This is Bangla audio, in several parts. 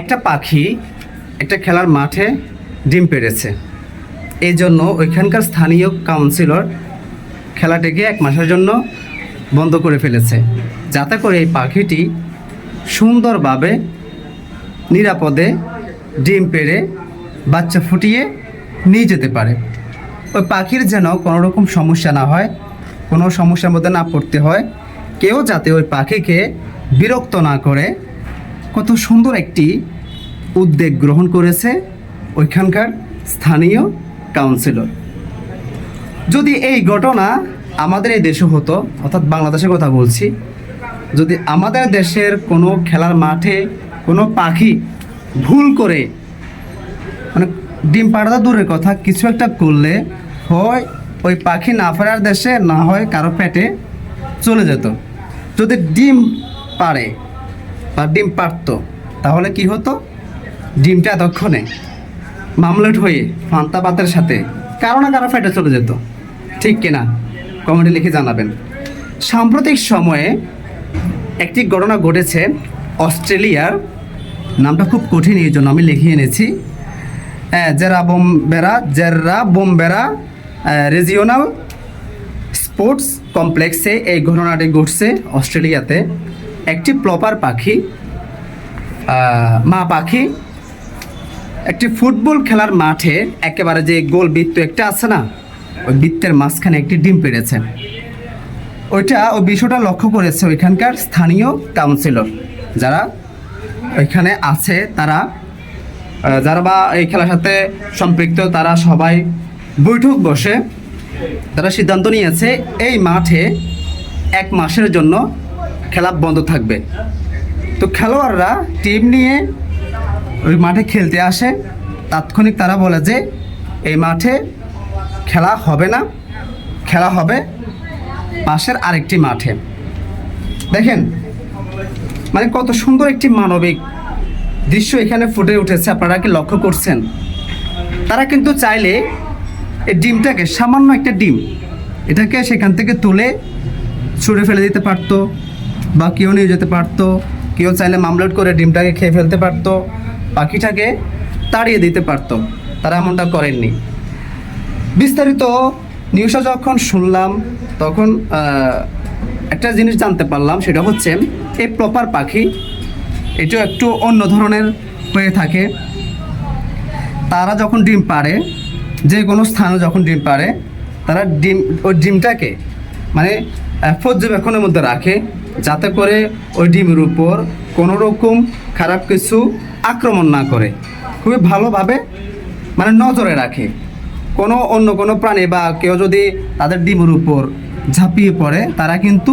একটা পাখি একটা খেলার মাঠে ডিম পেড়েছে। এই জন্য ওইখানকার স্থানীয় কাউন্সিলর খেলাটিকে এক মাসের জন্য বন্ধ করে ফেলেছে, যাতে করে এই পাখিটি সুন্দরভাবে নিরাপদে ডিম পেড়ে বাচ্চা ফুটিয়ে নিয়ে যেতে পারে। ওই পাখির যেন কোনো রকম সমস্যা না হয়, কোনো সমস্যার মধ্যে না পড়তে হয়, কেউ যাতে ওই পাখিকে বিরক্ত না করে কত সুন্দর একটি উদ্যোগ গ্রহণ করেছে ওইখানকার স্থানীয় কাউন্সিলর যদি এই ঘটনা আমাদের এই দেশে হতো, অর্থাৎ বাংলাদেশের কথা বলছি, যদি আমাদের দেশের কোনো খেলার মাঠে কোনো পাখি ভুল করে মানে ডিম পাড়া দূরের কথা, কিছু একটা করলে হয় ওই পাখি না ফেরার দেশে, না হয় কারও পেটে চলে যেত। যদি ডিম পারে বা ডিম পারতো। তাহলে কি হতো? ডিমটা এতক্ষণে মামলেট হয়ে ফান্তা পাতের সাথে কারও না কারও ফেটে চলে যেত। ঠিক কিনা? কমেন্টে লিখে জানাবেন। সাম্প্রতিক সময়ে একটি ঘটনা ঘটেছে অস্ট্রেলিয়ার। নামটা খুব কঠিন এই জন্য আমি লিখে এনেছি। জেরা বোমবেরা জেরা বোমবেরা রিজিওনাল স্পোর্টস কমপ্লেক্সে এই ঘটনাটি ঘটছে অস্ট্রেলিয়াতে। একটি প্লপার পাখি মা পাখি, একটি ফুটবল খেলার মাঠে একেবারে যে গোল বৃত্ত একটা আছে না, ওই বৃত্তের মাঝখানে একটি ডিম পেড়েছে। ওইটা ওই বিষয়টা লক্ষ্য করেছে ওইখানকার স্থানীয় কাউন্সিলর যারা ওইখানে আছে, তারা যারা বা এই খেলার সাথে সম্পৃক্ত, তারা সবাই বৈঠক বসে তারা সিদ্ধান্ত নিয়েছে, এই মাঠে এক মাসের জন্য খেলা বন্ধ থাকবে। তো খেলোয়াড়রা টিম নিয়ে ওই মাঠে খেলতে আসে। তাৎক্ষণিক তারা বলে যে, এই মাঠে খেলা হবে না। খেলা হবে পাশের আরেকটি মাঠে। দেখেন মানে কত সুন্দর একটি মানবিক দৃশ্য এখানে ফুটে উঠেছে। আপনারা কি লক্ষ্য করছেন? তারা কিন্তু চাইলে এই ডিমটাকে, সামান্য একটা ডিম, এটাকে সেখান থেকে তুলে ছুঁড়ে ফেলে দিতে পারতো। বা কেউ নিয়ে যেতে পারতো, কেউ চাইলে মামলেট করে ডিমটাকে খেয়ে ফেলতে পারতো, পাখিটাকে তাড়িয়ে দিতে পারতো। তারা এমনটা করেননি। বিস্তারিত নিউজটা যখন শুনলাম, তখন একটা জিনিস জানতে পারলাম, সেটা হচ্ছে এই প্রপার পাখি এটা একটু অন্য ধরনের হয়ে থাকে। তারা যখন ডিম পারে যে কোনো স্থানে যখন ডিম পারে তারা ডিম, ওই ডিমটাকে পর্যবেক্ষণের মধ্যে রাখে যাতে করে ওই ডিমের উপর কোনো রকম খারাপ কিছু আক্রমণ না করে। খুবই ভালোভাবে মানে নজরে রাখে। কোনো অন্য কোনো প্রাণী বা কেউ যদি তাদের ডিমের উপর ঝাঁপিয়ে পড়ে, তারা কিন্তু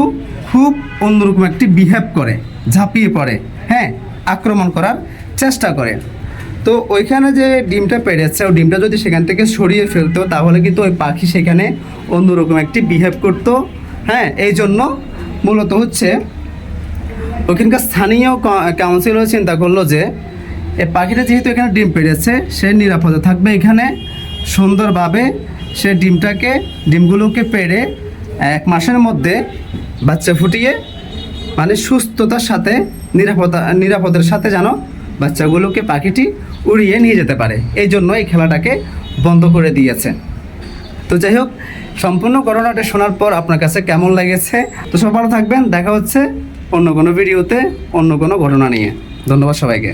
খুব অন্যরকম একটি বিহেভ করে, ঝাঁপিয়ে পড়ে হ্যাঁ আক্রমণ করার চেষ্টা করে। তো ওইখানে যে ডিমটা পেড়েছে ওই ডিমটা যদি সেখান থেকে সরিয়ে ফেলতো, তাহলে কিন্তু ওই পাখি সেখানে অন্যরকম একটি বিহেভ করতো। হ্যাঁ এই জন্য মূলত হচ্ছে ওখানকার স্থানীয় কাউন্সিলর চিন্তা করল যে এই পাখিটা যেহেতু এখানে ডিম পেড়েছে সে নিরাপদে থাকবে এখানে। সুন্দরভাবে সে ডিমটাকে, ডিমগুলোকে পেড়ে এক মাসের মধ্যে বাচ্চা ফুটিয়ে মানে সুস্থতার সাথে, নিরাপদা, নিরাপদের সাথে যেন বাচ্চাগুলোকে পাখিটি উড়িয়ে নিয়ে যেতে পারে। এই জন্য এই খেলাটাকে বন্ধ করে দিয়েছে। তো যাই হোক, সম্পূর্ণ ঘটনাটা শোনার পর আপনার কাছে কেমন লেগেছে? তো সব ভালো থাকবেন। দেখা হচ্ছে অন্য কোনো ভিডিওতে অন্য কোনো ঘটনা নিয়ে। ধন্যবাদ সবাইকে।